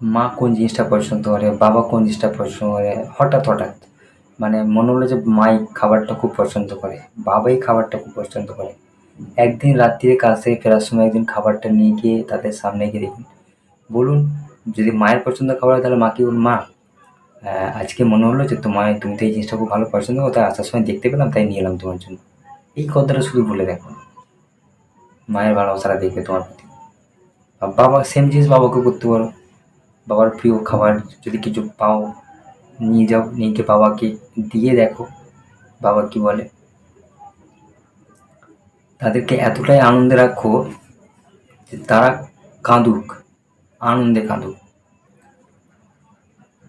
মা কোন জিনিসটা পছন্দ করে, বাবা কোন জিনিসটা পছন্দ করে, হঠাৎ হঠাৎ। মানে মনে হলো যে মাই খাবারটা খুব পছন্দ করে, বাবাই খাবারটা খুব পছন্দ করে। একদিন রাত্রিরে কাজ থেকে ফেরার সময় একদিন খাবারটা নিয়ে গিয়ে তাদের সামনে গিয়ে দেখুন। বলুন, যদি মায়ের পছন্দ খাবার হয় তাহলে মাকে বলুন মা? আজকে মনে হলো যে তোমার তুমি তো এই জিনিসটা খুব ভালো পছন্দ করো, তাই আসার সময় দেখতে পেলাম, তাই নিয়ে এলাম তোমার জন্য। এই কথাটা শুধু বলে দেখো মায়ের ভালোবাসাটা দেখবে তোমার প্রতি। বাবা সেম জিনিস বাবাকে করতে পারো। বাবার প্রিয় খাবার যদি কিছু পাও, নিয়ে যাও নিয়ে গিয়ে বাবাকে দিয়ে দেখো। বাবা কি বলে? তাদেরকে এতটাই আনন্দে রাখো যে তারা কাঁদুক, আনন্দে কাঁদুক।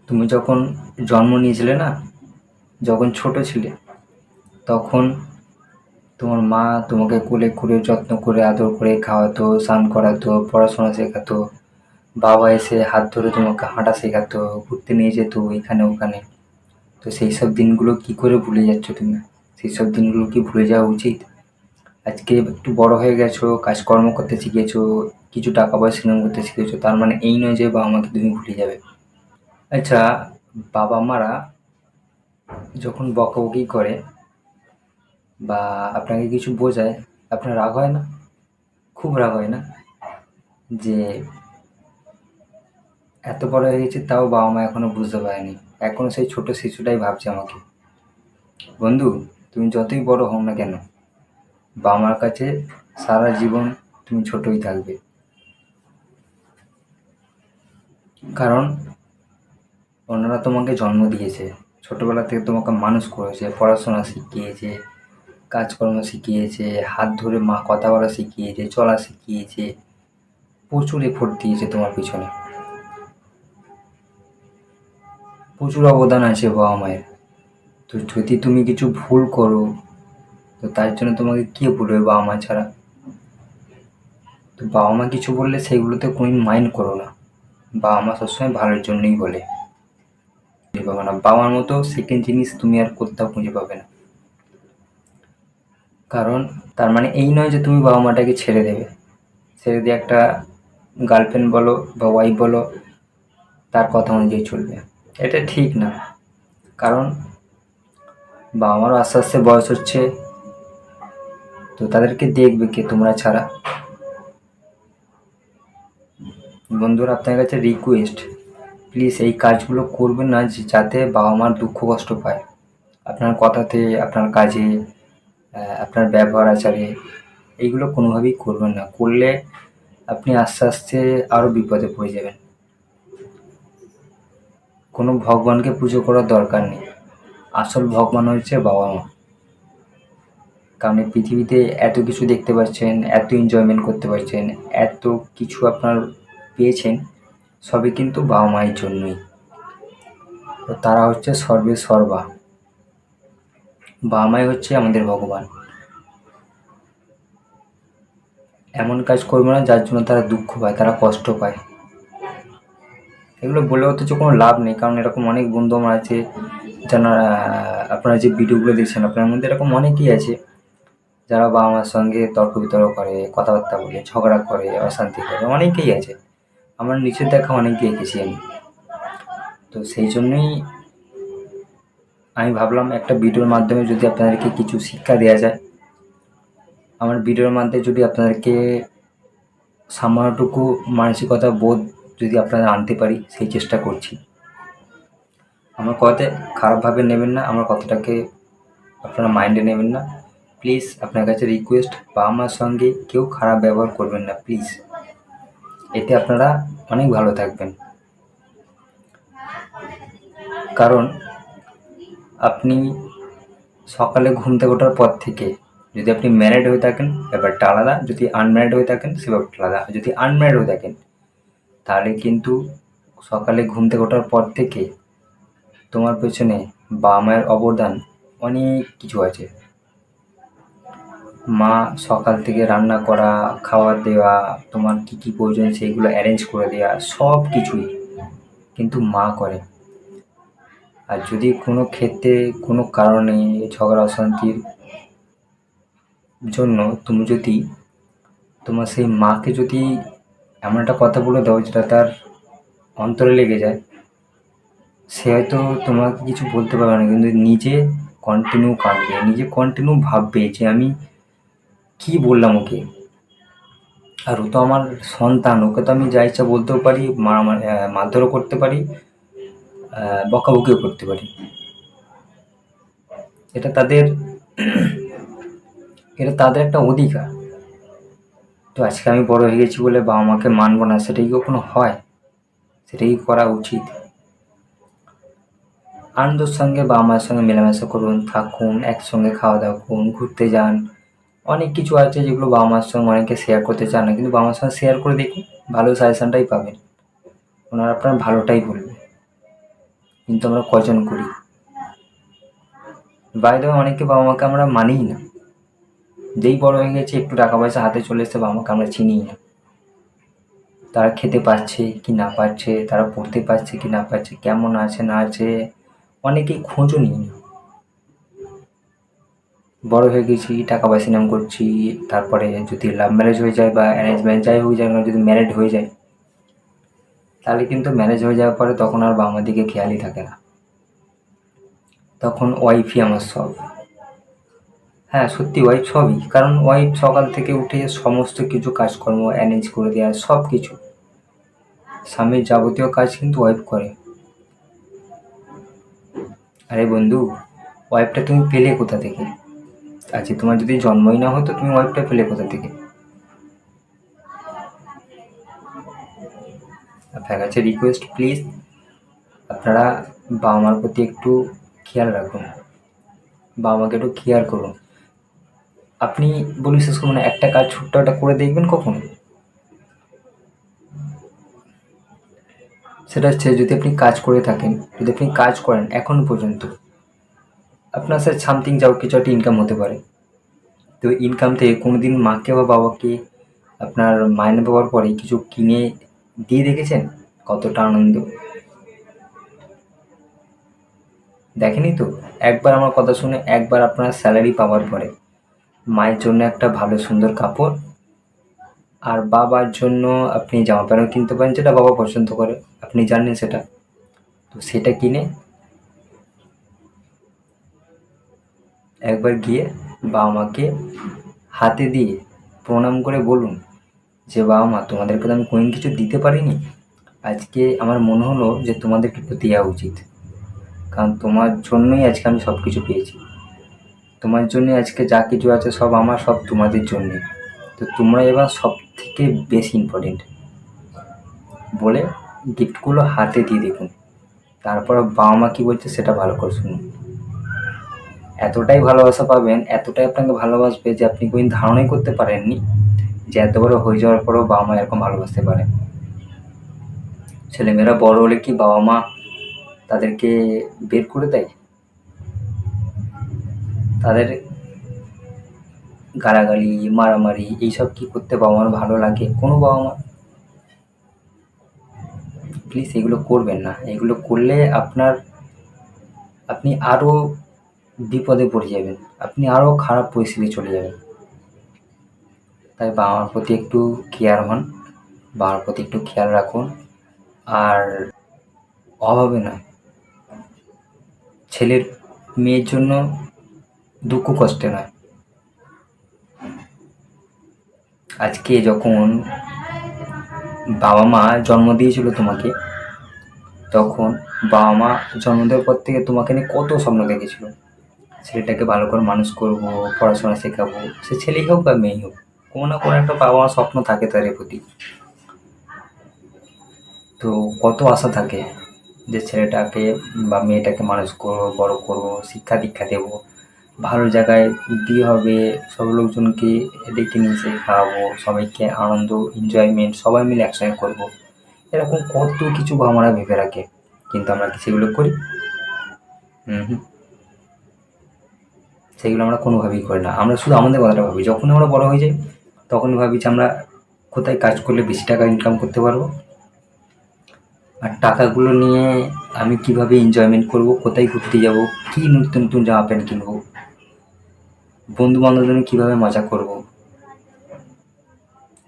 তুমি যখন জন্ম নিয়েছিলে না, যখন ছোট ছিলে, তখন তোমার মা তোমাকে কোলে করে যত্ন করে, আদর করে খাওয়াতো, স্নান করাতো, পড়াশোনা শেখাতো বাবা এসে হাত ধরে তোমাকে হাঁটা শেখাতো, ঘুরতে নিয়ে যেত এখানে ওখানে। তো সেই সব দিনগুলো কি করে ভুলে যাচ্ছ তুমি? সেই সব দিনগুলো কি ভুলে যাওয়া উচিত? আজকে একটু বড় হয়ে গেছো, কাজকর্ম করতে শিখেছো, কিছু টাকা পয়সা ইনকাম করতে শিখেছো, তার মানে এই নয় যে বাবা মাকে তুমি ভুলে যাবে। আচ্ছা বাবা মারা যখন বকাবকি করে বা আপনাকে কিছু বোঝায়, আপনার রাগ হয় না? খুব রাগ হয় না? যে এত বড় হয়ে গেছে, তাও বাবা মা এখনও বুঝতে পারেনি। এখনও সেই ছোট শিশুটাই ভাবছে আমাকে। বন্ধু, তুমি যতই বড় হও না কেন, বাবা মার কাছে সারা জীবন তুমি ছোটই থাকবে। কারণ, ওনারা তোমাকে জন্ম দিয়েছে। ছোটবেলা থেকে তোমাকে মানুষ করেছে, পড়াশোনা শিখিয়েছে, কাজকর্ম শিখিয়েছে, হাত ধরে মা কথা বলা শিখিয়েছে, চলা শিখিয়েছে, প্রচুর এফোর্ট দিয়েছে তোমার পিছনে। প্রচুর অবদান আছে বাবা মায়ের। তো যদি তুমি কিছু ভুল করো, তো তার জন্য তোমাকে কে বলবে বাবা মা ছাড়া? তো বাবা মা কিছু বললে সেগুলোতে কোনো মাইন্ড করো না। বাবা মা সবসময় ভালোর জন্যই বলে। খুঁজে পাবে না বাবার মতো সেকেন্ড জিনিস তুমি আর কোথাও খুঁজে পাবে না। কারণ তার মানে এই নয় যে তুমি বাবা মাটাকে ছেড়ে দেবে। ছেড়ে দিয়ে একটা গার্লফ্রেন্ড বলো বা ওয়াইফ বলো, তার কথা অনুযায়ী চলবে। এটা ঠিক না। কারণ বাবা মারও আস্তে আস্তে বয়স হচ্ছে, তো তাদেরকে দেখবে কে তোমরা ছাড়া। বন্ধুরা, আপনার কাছে রিকোয়েস্ট প্লিজ এই কাজগুলো করবেন না যাতে বাবা মার দুঃখ কষ্ট পায়। আপনার কথাতে, আপনার কাজে আপনার ব্যবহার আচারে, এইগুলো কোনোভাবেই করবেন না। করলে আপনি আস্তে আস্তে আরও বিপদে পড়ে যাবেন। কোনো ভগবানকে পুজো করার দরকার নেই। আসল ভগবান হচ্ছে বাবা মা। কারণ পৃথিবীতে এত কিছু দেখতে পাচ্ছেন, এত এনজয়মেন্ট করতে পারছেন, এত কিছু আপনার পেয়েছেন, সবই কিন্তু বাবা মায়ের জন্যই। তো তারা হচ্ছে সর্বে সর্বা। বাবা মাই হচ্ছে আমাদের ভগবান। এমন কাজ করবে না, যার জন্য তারা দুঃখ পায়, তারা কষ্ট পায়। এগুলো বলে অথচ কোনো লাভ নেই, কারণ এরকম অনেক বন্ধু আমার আছে যারা আপনারা যে ভিডিওগুলো দেখছেন আপনার মধ্যে এরকম অনেকেই আছে যারা বাবা মার সঙ্গে তর্ক বিতর্ক করে, কথাবার্তা বলে, ঝগড়া করে, অশান্তি করে, অনেকেই আছে। আমার নিচের দেখা অনেককে এঁকেছি আমি। তো সেই জন্যই আমি ভাবলাম একটা ভিডিওর মাধ্যমে যদি আপনাদেরকে কিছু শিক্ষা দেওয়া যায়, আমার ভিডিওর মাধ্যমে যদি আপনাদেরকে সামান্যটুকু মানসিকতা বোধ যদি আপনারা আনতে পারি, সেই চেষ্টা করছি। আমার কথাতে খারাপভাবে নেবেন না, আমার কথাটাকে আপনারা মাইন্ডে নেবেন না। প্লিজ, আপনার কাছে রিকোয়েস্ট বাবা মার সঙ্গে কেউ খারাপ ব্যবহার করবেন না, প্লিজ। এতে আপনারা অনেক ভালো থাকবেন। কারণ, আপনি সকালে ঘুম থেকে ওঠার পর থেকে যদি আপনি ম্যারিড হয়ে থাকেন, ব্যাপারটা আলাদা। যদি আনম্যারিড হয়ে থাকেন, সে ব্যাপারটা আলাদা। যদি আনম্যারিড হয়ে থাকেন তাহলে কিন্তু সকালে ঘুম থেকে ওঠার পর থেকে তোমার পেছনে বাবা মায়ের অবদান অনেক কিছু আছে। মা সকাল থেকে রান্না করা, খাবার দেওয়া, তোমার কী কী প্রয়োজন সেইগুলো অ্যারেঞ্জ করে দেওয়া সব কিছুই কিন্তু মা করে। আর যদি কোনো ক্ষেত্রে, কোনো কারণে ঝগড়া, অশান্তির জন্য তুমি যদি তোমার সেই মাকে যদি এমন একটা কথা বলে দাও যেটা তার অন্তরে লেগে যায়। সে হয়তো তোমাকে কিছু বলতে পারবে না, কিন্তু নিজে কন্টিনিউ কাঁদবে, নিজে কন্টিনিউ ভাববে যে আমি কি বললাম ওকে। আর ও তো আমার সন্তান, ওকে তো আমি যা ইচ্ছা বলতেও পারি মারধরও করতে পারি বকাবকিও করতে পারি। এটা তাদের এটা তাদের একটা অধিকার। তো আজকে আমি বড় হয়ে গেছি বলে বাবা মাকে মানবো না সেটাই কখনো হয়? সেটাই করা উচিত? আনন্দের সঙ্গে বাবা মায়ের সঙ্গে মেলামেশা করুন, থাকুন, একসঙ্গে খাওয়া দাওয়া করুন, ঘুরতে যান। অনেক কিছু আছে যেগুলো বাবা মার সঙ্গে অনেকে শেয়ার করতে চান না, কিন্তু বাবা মার সঙ্গে শেয়ার করে দেখুন, ভালো সাজেশনটাই পাবেন। ওনারা আপনার ভালোটাই বলবে। কিন্তু আমরা কজন করি? বাইরে অনেকে বাবা মাকে আমরা মানিই না। যেই বড় হয়ে গেছে, একটু টাকা পয়সা হাতে চলে এসছে, বাবা মাকে আমরা চিনিই না। তারা খেতে পাচ্ছে কি না পাচ্ছে, তারা পড়তে পারছে কি না পাচ্ছে কেমন আছে না আছে অনেকেই খোঁজও নিই না। বড় হয়ে গেছি, টাকা পয়সা ইনকাম করছি, তারপরে যদি লাভ ম্যারেজ হয়ে যায় বা অ্যারেঞ্জ ম্যারেজ যাই হয়ে যায় না যদি ম্যারেড হয়ে যায়, তাহলে কিন্তু ম্যারেজ হয়ে যাওয়ার পরে তখন আর বাবা দিকে খেয়ালই থাকে না। তখন ওয়াইফই আমার সব। হ্যাঁ সত্যি ওয়াইফ সবই। কারণ ওয়াইফ সকাল থেকে উঠে সমস্ত কিছু কাজকর্ম অ্যারেঞ্জ করে দেওয়া সব কিছু স্বামীর যাবতীয় কাজ কিন্তু ওয়াইফ করে। আরে বন্ধু ওয়াইফটা তুমি পেলে কোথা থেকে? আচ্ছা তোমার যদি জন্মই না হতো, তুমি ওয়াইফটা পেলে কোথা থেকে? আপনার কাছে রিকোয়েস্ট প্লিজ আপনারা বাবা মার প্রতি একটু খেয়াল রাখুন। বাবা মাকে একটু কেয়ার করুন। আপনি বলি শেষ করুন একটা কাজ ছোট্ট করে দেখবেন কখন? সেটা হচ্ছে যদি আপনি কাজ করে থাকেন, যদি আপনি কাজ করেন এখন পর্যন্ত, আপনার স্যার সামথিং যাও, কিছু একটা ইনকাম হতে পারে। তো ইনকাম থেকে কোনো দিন মাকে বা বাবাকে আপনার মাইনে পাওয়ার পরে কিছু কিনে দিয়ে দেখেছেন? কতটা আনন্দ। দেখেনি তো, একবার আমার কথা শুনে একবার আপনার স্যালারি পাওয়ার পরে। মায়ের জন্য একটা ভালো সুন্দর কাপড় আর বাবার জন্য আপনি জামা প্যান্ট কিনতে পারেন, যেটা বাবা পছন্দ করে। আপনি জানেন সেটা। তো সেটা কিনে একবার গিয়ে বাবা মাকে হাতে দিয়ে প্রণাম করে বলুন যে, বাবা মা, তোমাদেরকে তো আমি কোনোদিন কিছু দিতে পারিনি। আজকে আমার মনে হলো যে তোমাদেরকে একটু দেওয়া উচিত। কারণ তোমার জন্যই আজকে আমি সব কিছু পেয়েছি। তোমার জন্যই আজকে যা কিছু আছে সব আমার, সব তোমাদের জন্যে। তো তোমরা এবার সব থেকে বেশি ইম্পর্টেন্ট বলে গিফটগুলো হাতে দিয়ে দেখুন। তারপর বাবা মা কী বলছে সেটা ভালো করে শুনুন। এতটাই ভালোবাসা পাবেন, এতটাই আপনাকে ভালোবাসবে যে আপনি কোনোদিন ধারণাই করতে পারেননি যে এত বড় হয়ে যাওয়ার পরেও বাবা মা এরকম ভালোবাসতে পারে। ছেলেমেয়েরা বড় হলে কি বাবা মা তাদেরকে বের করে দেয়? তাদের গালাগালি, মারামারি, এইসব কি করতে বাবা মার ভালো লাগে? কোনো বাবা মা প্লিজ এগুলো করবেন না। এগুলো করলে আপনার, আপনি আরও বিপদে পড়ে যাবেন। আপনি আরও খারাপ পরিস্থিতি চলে যাবেন। তাই বাবা মার প্রতি একটু কেয়ার হন। বাবার প্রতি একটু খেয়াল রাখুন। আর অভাবে নয়। ছেলের, মেয়ের জন্য দুঃখ কষ্টে নয়। আজকে যখন বাবা মা জন্ম দিয়েছিল তোমাকে, তখন বাবা মা জন্ম দেওয়ার পর থেকে তোমাকে নিয়ে কত স্বপ্ন দেখেছিল। ছেলেটাকে ভালো করে মানুষ করব, পড়াশোনা শেখাবো, সে ছেলেই হোক বা মেয়েই হোক, কোনো না কোনো একটা বাবা মার স্বপ্ন থাকে তাদের প্রতি। তো কত আশা থাকে যে ছেলেটাকে বা মেয়েটাকে মানুষ করব, বড় করব, শিক্ষা দীক্ষা দেবো। ভালো জায়গায় বিয়ে হবে, সব লোকজনকে ডেকে নিয়ে এসে খাওয়াবো, সবাইকে আনন্দ এনজয়মেন্ট সবাই মিলে একসঙ্গে করব। এরকম কত কিছু বাবা মারা ভেবে রাখে, কিন্তু আমরা কি সেগুলো করি? হুম সেগুলো আমরা কোনোভাবেই করি না। আমরা শুধু আমাদের কথাটা ভাবি। যখন আমরা বড় হয়ে যাই তখন ভাবি যে আমরা কোথায় কাজ করলে বেশি টাকা ইনকাম করতে পারব। আর টাকাগুলো নিয়ে আমি কীভাবে এনজয়মেন্ট করব, কোথায় ঘুরতে যাব, কী নতুন নতুন জামা প্যান্ট কিনবো বন্ধু বান্ধবদের কীভাবে মজা করব।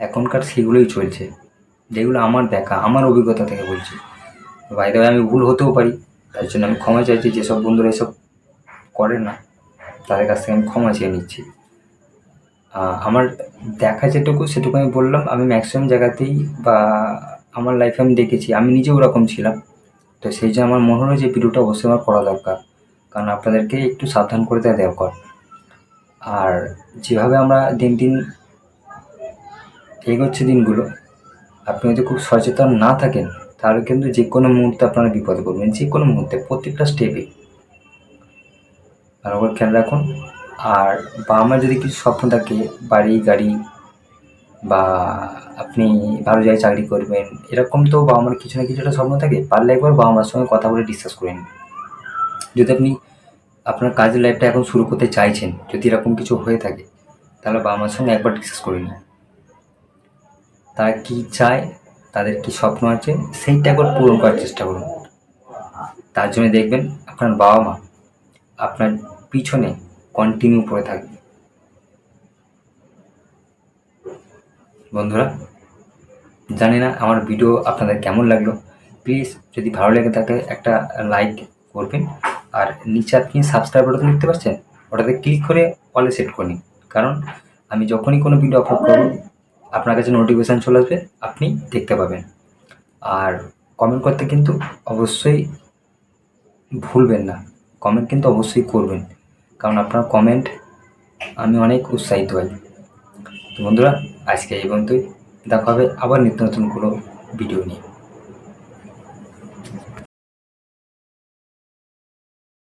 এখনকার সেগুলোই চলছে। যেগুলো আমার দেখা, আমার অভিজ্ঞতা থেকে বলছি। বাইরে আমি ভুল হতেও পারি, তার জন্য আমি ক্ষমা চাইছি, যেসব বন্ধুরা এসব করে না, তাদের কাছ থেকে আমি ক্ষমা চেয়ে নিচ্ছি। আমার দেখা যেটুকু, সেটুকু আমি বললাম, আমি ম্যাক্সিমাম জায়গাতেই বা আমার লাইফে আমি দেখেছি, আমি নিজেও ওরকম ছিলাম। তো সেই জন্য আমার মনে হলো যে ভিডিওটা অবশ্যই আমার করা দরকার। কারণ আপনাদেরকে একটু সাবধান করে দেওয়া দরকার। আর যেভাবে আমরা দিন দিন এগোচ্ছে দিনগুলো, আপনি যদি খুব সচেতন না থাকেন, তাহলে কিন্তু যে কোনো মুহূর্তে আপনারা বিপদে পড়বেন। যে কোনো মুহূর্তে, প্রত্যেকটা স্টেপে ভালো করে খেয়াল রাখুন। আর বাবা মার যদি কিছু স্বপ্ন থাকে, বাড়ি, গাড়ি বা আপনি ভালো জায়গায় চাকরি করবেন, এরকম তো বাবা মার কিছু না কিছু একটা স্বপ্ন থাকে, পারলে একবার বাবা মার সঙ্গে কথা বলে ডিসকাস করে নিন। যদি আপনি আপনার কাজের লাইফটা এখন শুরু করতে চাইছেন, যদি এরকম কিছু হয়ে থাকে, তাহলে বাবা মার সঙ্গে একবার ডিসকাস করে নিন। তারা কী চায়, তাদের কী স্বপ্ন আছে, সেইটা একবার পূরণ করার চেষ্টা করুন। তার জন্য দেখবেন আপনার বাবা মা আপনার পিছনে কন্টিনিউ পড়ে থাকবে। বন্ধুরা জানি না আমার ভিডিও আপনাদের কেমন লাগল। প্লিজ যদি ভালো লেগে থাকে একটা লাইক করবেন। আর নিচে আপনি সাবস্ক্রাইব বাটন দেখতে পাচ্ছেন? ওটাতে ক্লিক করে অলে সেট করে নিন। কারণ আমি যখনই কোনো ভিডিও আপলোড করব আপনার কাছে নোটিফিকেশান চলে আসবে আপনি দেখতে পাবেন। আর কমেন্ট করতে কিন্তু অবশ্যই ভুলবেন না। কমেন্ট কিন্তু অবশ্যই করবেন। কারণ আপনার কমেন্ট আমি অনেক উৎসাহিত হই। তো বন্ধুরা আজকে এই পর্যন্তই। দেখা হবে আবার নিত্য নতুন কোনো ভিডিও নিয়ে।